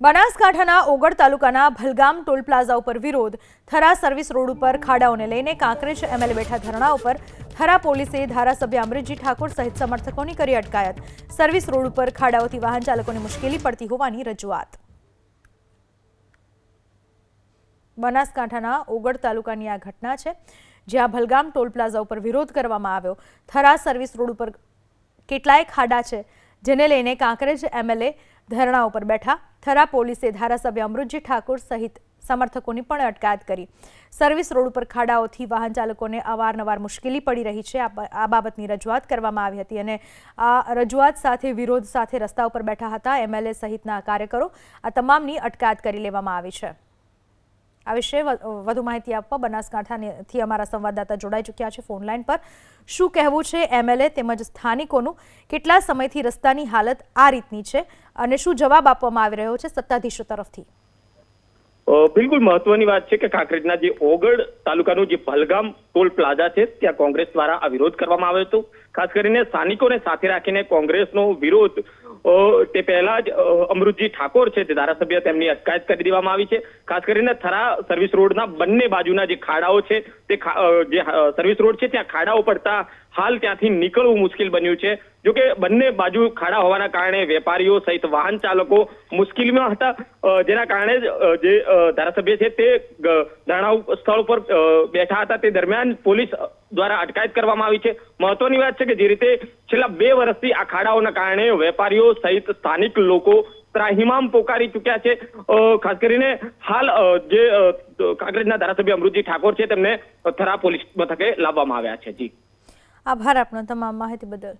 બનાસકાંઠાના ઓગળ તાલુકાના Bhalgam toll plaza ઉપર વિરોધ. થરા સર્વિસ રોડ ઉપર ખાડાઓને લઈને કાંકરેજ એમએલએ બેઠા ધરણા ઉપર થરા પોલીસે ધારાસભ્ય અમૃતજી ઠાકોર સહિત સમર્થકોની કરી અટકાયત. સર્વિસ રોડ ઉપર ખાડાઓથી વાહન ચાલકોને મુશ્કેલી પડતી હોવાની રજૂઆત. બનાસકાંઠાના ઓગળ તાલુકાની આ ઘટના છે, જ્યાં ભલગામ ટોલ પ્લાઝા ઉપર વિરોધ કરવામાં આવ્યો. થરા સર્વિસ રોડ ઉપર કેટલાય ખાડા છે, જેને લઈને કાંકરેજ એમએલએ ધરણા ઉપર બેઠા થરા પોલીસે ધારાસભ્ય અમૃતજી ઠાકોર સહિત સમર્થકોની પણ અટકાયત કરી. સર્વિસ રોડ ઉપર ખાડાઓથી વાહન ચાલકોને અવારનવાર મુશ્કેલી પડી રહી છે. આ બાબતની રજૂઆત કરવામાં આવી હતી અને આ રજૂઆત સાથે વિરોધ સાથે રસ્તા ઉપર બેઠા હતા. એમએલએ સહિતના કાર્યકરો આ તમામની અટકાયત કરી લેવામાં આવી છે. આ વિશે વધુ માહિતી આપવા બનાસકાંઠાથી અમારા સંવાદદાતા જોડાઈ ચૂક્યા છે ફોનલાઈન પર. શું કહેવું છે એમએલએ તેમજ સ્થાનિકોનું? કેટલા સમયથી રસ્તાની હાલત આ રીતની છે? અને શું જવાબ આપવામાં આવી રહ્યો છે સત્તાધીશો તરફથી? બિલકુલ મહત્વની વાત છે કે કાંકરેજના જે ઓગળ તાલુકાનું જે ભલગામ ટોલ પ્લાઝા છે, ત્યાં કોંગ્રેસ દ્વારા આ વિરોધ કરવામાં આવ્યો હતો. ખાસ કરીને સ્થાનિકોને સાથે રાખીને કોંગ્રેસનો વિરોધ તે પહેલા જ અમૃતજી ઠાકોર છે તે ધારાસભ્ય, તેમની અટકાયત કરી દેવામાં આવી છે. ખાસ કરીને થરા સર્વિસ રોડના બંને બાજુના જે ખાડાઓ છે, તે જે સર્વિસ રોડ છે, ત્યાં ખાડાઓ પડતા હાલ ત્યાંથી નીકળવું મુશ્કેલ બન્યું છે. જો કે બંને બાજુ ખાડા હોવાના કારણે વેપારીઓ સહિત વાહન ચાલકો મુશ્કેલીમાં હતા. જેના કારણે જ ધારાસભ્ય છે તે ધરણા સ્થળ પર બેઠા હતા. તે દરમિયાન પોલીસ દ્વારા અટકાયત કરવામાં આવી છે. મહત્વની વાત છે કે જે રીતે છેલ્લા બે વર્ષથી આ ખાડાઓના કારણે વેપારીઓ સહિત સ્થાનિક લોકો ત્રાહિમામ પોકારી ચૂક્યા છે. ખાસ કરીને હાલ જે કાંકરેજના ધારાસભ્ય અમૃતજી ઠાકોર છે તેમને થરા પોલીસ મથકે લાવવામાં આવ્યા છે. જી. આભાર આપનો તમામ માહિતી બદલ.